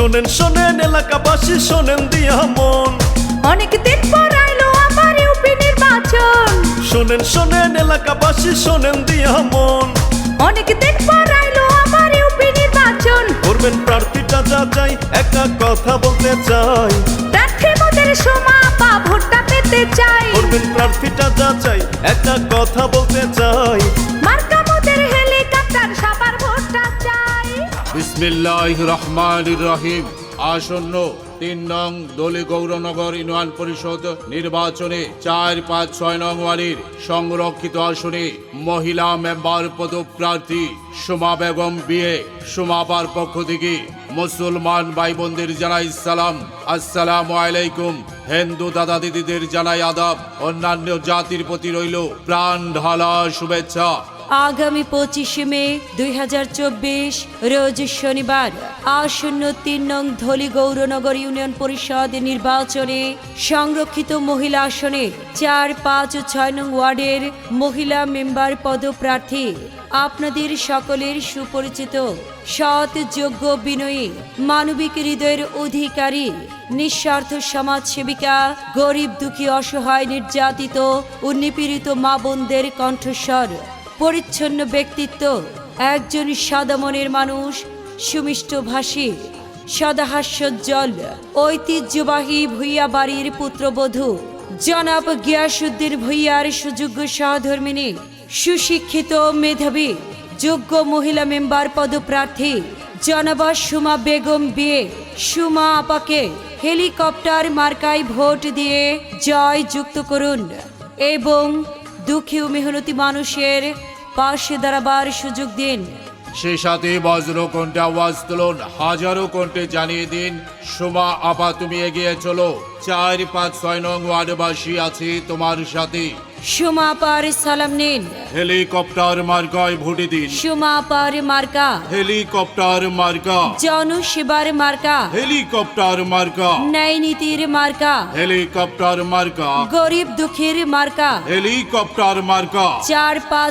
শোনেন শোনেন এলাকাবাসী শোনেন দিয়া মন। অনেক দিন পর আইলো আমার ইউপি নির্বাচন। শোনেন শোনেন এলাকাবাসী শোনেন দিয়া মন। অনেক দিন পর আইলো আমার ইউপি নির্বাচন। করবেন প্রার্থীটা যা চাই একটা কথা বলতে চাই। প্রার্থী মোদের সোমা পা ভোটটা পেতে চাই। করবেন প্রার্থীটা যা চাই একটা কথা বলতে চাই। বিসমিল্লাহ রহমান রহিম আসন্ন তিন নং দলি গৌরনগর ইউনিয়ন পরিষদ নির্বাচনে চার পাঁচ ছয় নং সংরক্ষিত আসনে মহিলা মেম্বার পদপ্রার্থী সুমা বেগম বিয়ে সুমাবার পক্ষ থেকে মুসলমান ভাই বোনদের জানাই সালাম। আসসালামু আলাইকুম। হিন্দু দাদা দিদিদের জানাই আদাব। অন্যান্য জাতির প্রতি রইল প্রাণ ঢালা শুভেচ্ছা। আগামী পঁচিশে মে দুই হাজার চব্বিশ, রোজ শনিবার আসন্ন তিন নং ধলি গৌরনগর ইউনিয়ন পরিষদ নির্বাচনে সংরক্ষিত মহিলা আসনে চার, পাঁচ ও ছয় নং ওয়ার্ডের মহিলা মেম্বার পদপ্রার্থী, আপনাদের সকলের সুপরিচিত, সৎ, যোগ্য, বিনয়ী, মানবিক হৃদয়ের অধিকারী, নিঃস্বার্থ সমাজসেবিকা গরিব, দুঃখী, অসহায়, নির্যাতিত ও নিপীড়িত মা বোনদের কণ্ঠস্বর। পরিচ্ছন্ন ব্যক্তিত্ব, একজন সাদা মনের মানুষ, সুমিষ্ট ভাষী সদাহাস্যজ্জ্বল ঐতিহ্যবাহী ভূঁইয়া বাড়ির পুত্রবধূ। জনাব গিয়াসুদ্দিন ভূঁইয়ার সুযোগ্য সহধর্মিনী, সুশিক্ষিত মেধাবী, যোগ্য মহিলা মেম্বার পদপ্রার্থী, জনাবা সুমা বেগম বিয়ে, সুমা আপাকে হেলিকপ্টার মার্কায় ভোট দিয়ে জয় যুক্ত করুন এবং দুঃখী মেহনতি মানুষের পাশে দাঁড়াবার সুযোগ দিন। সে সাথে বজ্র কণ্ঠে আওয়াজ তুলুন হাজারো কণ্ঠে জানিয়ে দিন সোমা আপা তুমি এগিয়ে চলো। চার পাঁচ ছয় নং ওয়ার্ডবাসী আছে তোমার সাথে। সুমা আপার সালাম নিন। হেলিকপ্টার মার্কায় ভোটে দিন। সুমা আপার মার্কা। হেলিকপ্টার মার্কা। জনসেবার মার্কা। হেলিকপ্টার মার্কা। ন্যায় নীতির মার্কা। হেলিকপ্টার মার্কা। গরিব দুঃখীর মার্কা। হেলিকপ্টার মার্কা। চার পাঁচ